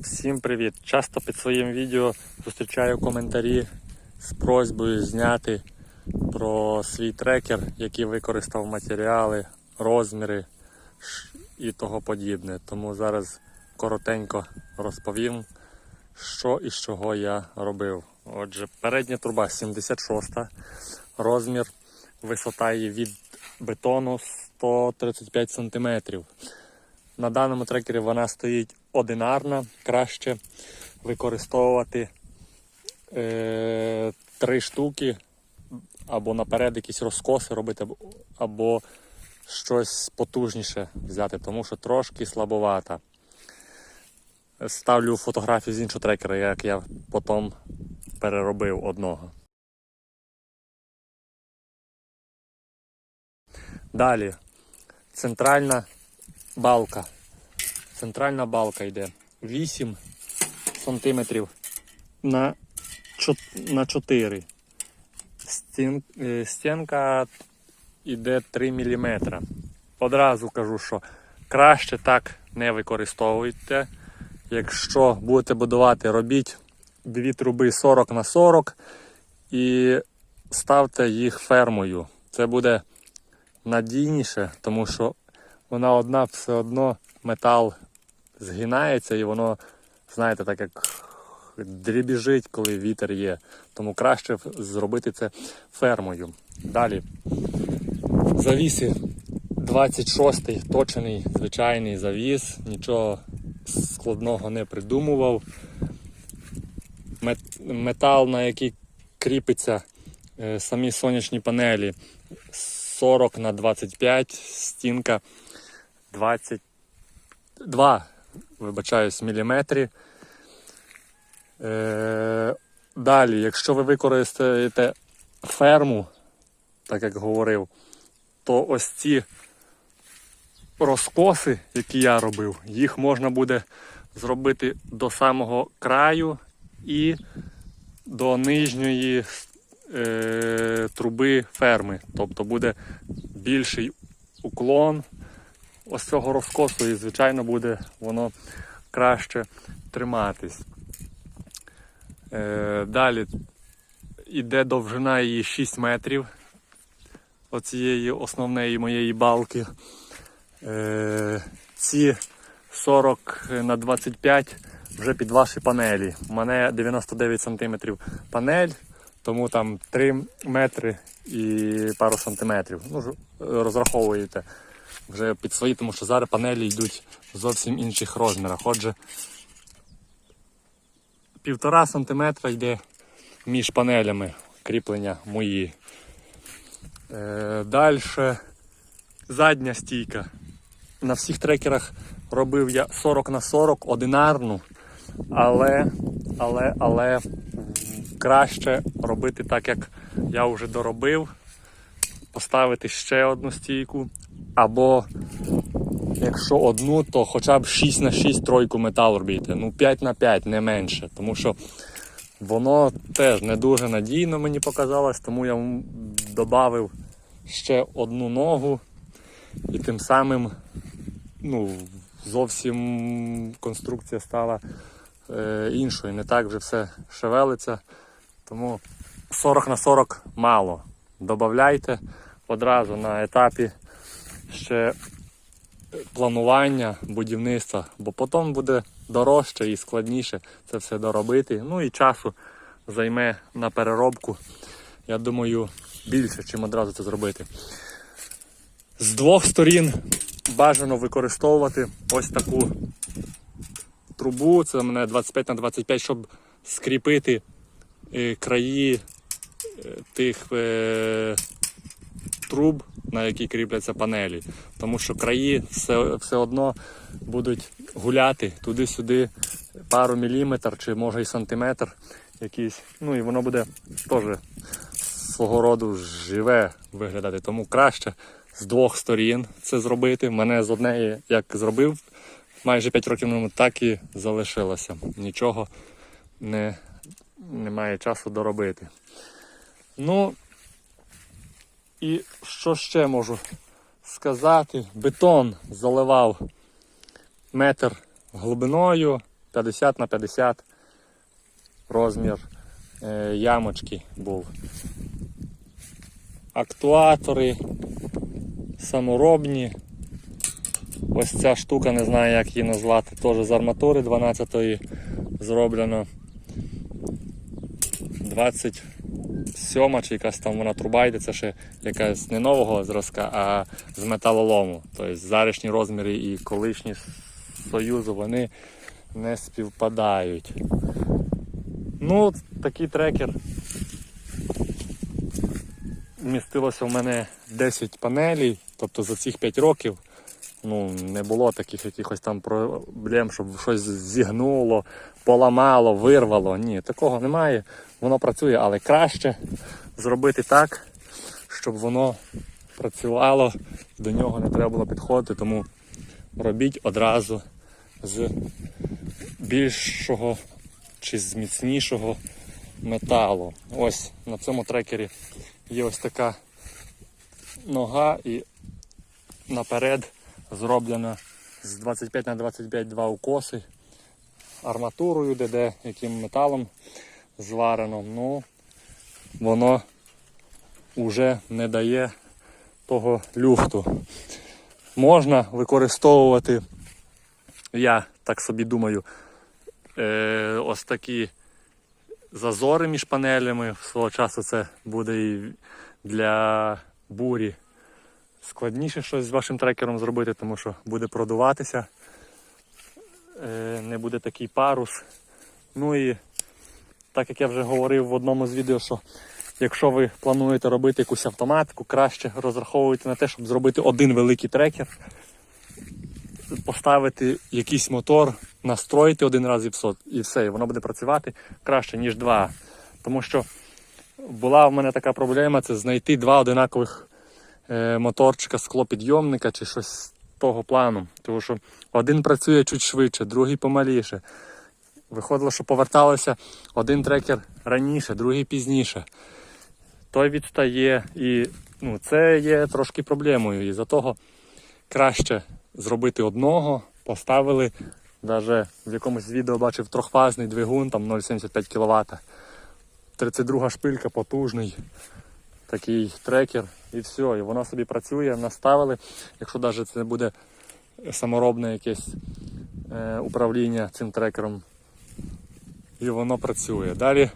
Всім привіт! Часто під своїм відео зустрічаю коментарі з просьбою зняти про свій трекер, який використав матеріали, розміри і того подібне. Тому зараз коротенько розповім, що і з чого я робив. Отже, передня труба 76, розмір, висота її від бетону 135 см. На даному трекері вона стоїть одинарна. Краще використовувати е, три штуки, або наперед якісь розкоси робити, або- щось потужніше взяти, тому що трошки слабовата. Ставлю фотографію з іншого трекера, як я потім переробив одного. Далі. Центральна балка. Центральна балка йде 8 сантиметрів на, на 4. Стін, е, стінка йде 3 мм. Одразу кажу, що краще так не використовуйте. Якщо будете будувати, робіть дві труби 40 на 40 і ставте їх фермою. Це буде надійніше, тому що вона одна все одно метал згинається і воно, знаєте, так як дрібіжить, коли вітер є. Тому краще зробити це фермою. Далі. Завіси 26-й, точений, звичайний завіс, нічого складного не придумував. Метал, на який кріпиться е, самі сонячні панелі 40 на 25, стінка 22, вибачаюсь, міліметрі. Е, далі, якщо ви використаєте ферму, так як говорив, то ось ці розкоси, які я робив, їх можна буде зробити до самого краю і до нижньої е, труби ферми. Тобто буде більший уклон ось цього розкосу, і, звичайно, буде воно краще триматись. Е, далі іде довжина її 6 метрів оцієї основної моєї балки. Е, ці 40 на 25 вже під ваші панелі. У мене 99 см панель, тому там 3 метри і пару сантиметрів. Ну, розраховуєте вже під свої, тому що зараз панелі йдуть в зовсім інших розмірах. Отже, півтора сантиметра йде між панелями кріплення мої. Е, Далі задня стійка. На всіх трекерах робив я 40 на 40 одинарну, але, але, але краще робити так, як я вже доробив, поставити ще одну стійку, або якщо одну, то хоча б 6 на 6 тройку метал робити. Ну 5 на 5, не менше. Тому що воно теж не дуже надійно мені показалось, тому я додав ще одну ногу і тим самим ну, зовсім конструкція стала е, іншою. Не так вже все шевелиться. Тому 40 на 40 мало. Добавляйте одразу на етапі ще планування будівництва, бо потім буде дорожче і складніше це все доробити. Ну і часу займе на переробку. Я думаю, більше, чим одразу це зробити. З двох сторін бажано використовувати ось таку трубу. Це мене 25 на 25, щоб скріпити е, краї е, тих е, труб, на які кріпляться панелі. Тому що краї все, все одно будуть гуляти туди-сюди пару міліметр чи може і сантиметр якийсь. Ну і воно буде теж свого роду живе виглядати. Тому краще з двох сторін це зробити. Мене з однієї, як зробив майже 5 років тому, так і залишилося. Нічого не, немає часу доробити. Ну, і що ще можу сказати? Бетон заливав метр глибиною, 50 на 50 розмір е, ямочки був. Актуатори саморобні. Ось ця штука, не знаю як її назвати, теж з арматури 12-ї зроблено. 27 чи якась там вона труба йде, це ще якась не нового зразка, а з металолому. Тобто зарішні розміри і колишні Союзу вони не співпадають. Ну, такий трекер. Вмістилося в мене 10 панелей, тобто за цих 5 років ну, не було таких якихось там проблем, щоб щось зігнуло, поламало, вирвало. Ні, такого немає. Воно працює, але краще зробити так, щоб воно працювало, до нього не треба було підходити, тому робіть одразу з більшого чи з міцнішого металу. Ось на цьому трекері є ось така нога і наперед зроблена з 25 на 25 два укоси арматурою, ДД, яким металом зварено. Ну, воно вже не дає того люфту. Можна використовувати, я так собі думаю, е, ось такі зазори між панелями. Свого часу це буде і для бурі складніше щось з вашим трекером зробити, тому що буде продуватися, е, не буде такий парус. Ну і так як я вже говорив в одному з відео, що якщо ви плануєте робити якусь автоматику, краще розраховуйте на те, щоб зробити один великий трекер, поставити якийсь мотор, настроїти один раз і все, і все, і воно буде працювати краще, ніж два. Тому що була в мене така проблема це знайти два одинакових моторчика склопідйомника чи щось з того плану. Тому що один працює чуть швидше, другий помаліше. Виходило, що поверталося один трекер раніше, другий пізніше. Той відстає і ну, це є трошки проблемою. І за того краще зробити одного, поставили. Навіть в якомусь відео бачив трьохфазний двигун, там 0,75 кВт. 32 шпилька, потужний такий трекер і все, і воно собі працює, наставили. Якщо навіть це не буде саморобне якесь е, управління цим трекером, і воно працює. Далі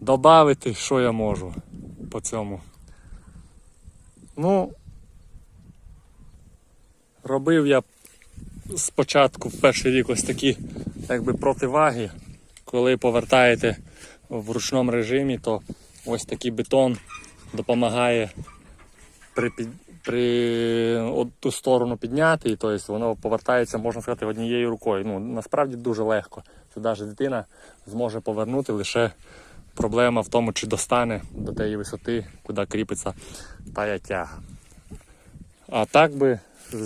додати, що я можу по цьому. Ну, робив я спочатку в перший рік ось такі якби противаги. Коли повертаєте в ручному режимі, то ось такий бетон допомагає при, при от ту сторону підняти, і тобто воно повертається, можна сказати, однією рукою. Ну, насправді дуже легко. Це навіть дитина зможе повернути лише проблема в тому, чи достане до тієї висоти, куди кріпиться тая тяга. А так би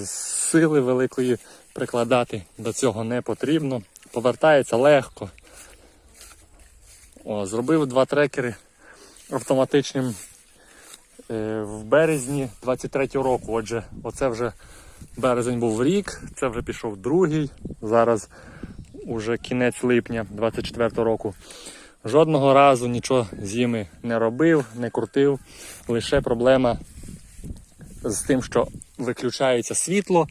сили великої прикладати до цього не потрібно. Повертається легко. О, зробив два трекери автоматичним в березні 23-го року. Отже, оце вже березень був рік, це вже пішов другий. Зараз уже кінець липня 24-го року. Жодного разу нічого зими не робив, не крутив. Лише проблема з тим, що виключається світло,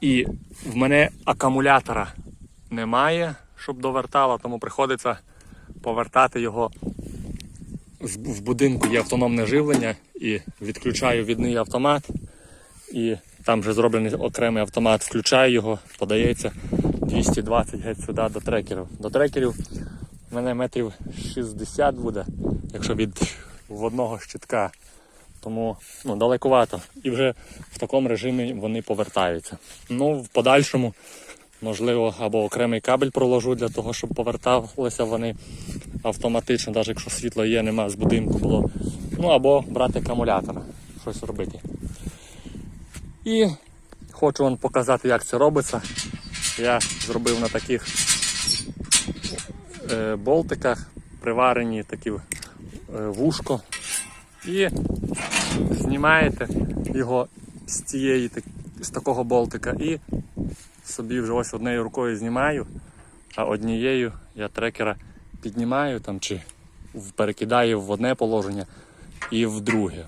і в мене акумулятора немає, щоб довертало, тому приходиться повертати його. В будинку є автономне живлення і відключаю відний автомат. І там вже зроблений окремий автомат, включаю його, подається 220 геть сюди до трекерів. До трекерів в мене метрів 60 буде, якщо від в одного щитка. Тому ну, далекувато. І вже в такому режимі вони повертаються. Ну, в подальшому, можливо, або окремий кабель проложу для того, щоб поверталися вони автоматично, навіть якщо світло є, нема з будинку було. Ну або брати акумулятор, щось робити. І хочу вам показати, як це робиться. Я зробив на таких е, болтиках приварені такі е, вушко. І знімаєте його з цієї з такого болтика і собі вже ось однією рукою знімаю, а однією я трекера піднімаю там чи перекидаю в одне положення і в друге.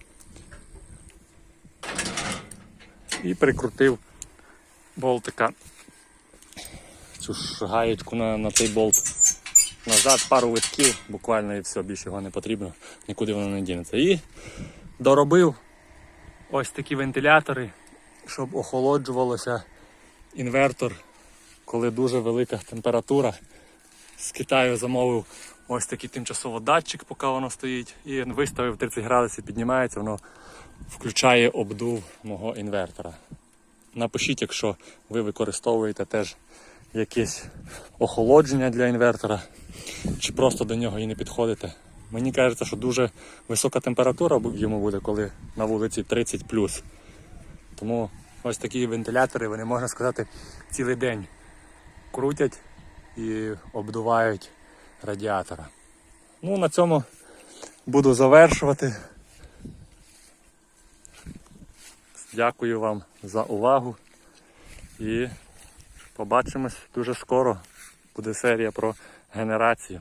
І прикрутив болтика цю ж гаєчку на, на цей болт назад, пару витків, буквально і все, більше його не потрібно, нікуди воно не дінеться. І доробив ось такі вентилятори, щоб охолоджувалося інвертор, коли дуже велика температура. З Китаю замовив ось такий тимчасово датчик, поки воно стоїть, і виставив 30 градусів, піднімається, воно включає обдув мого інвертора. Напишіть, якщо ви використовуєте теж якесь охолодження для інвертора, чи просто до нього і не підходите. Мені кажеться, що дуже висока температура йому буде, коли на вулиці 30 Тому ось такі вентилятори, вони, можна сказати, цілий день крутять і обдувають радіатора. Ну, на цьому буду завершувати. Дякую вам за увагу і побачимось дуже скоро. Буде серія про генерацію.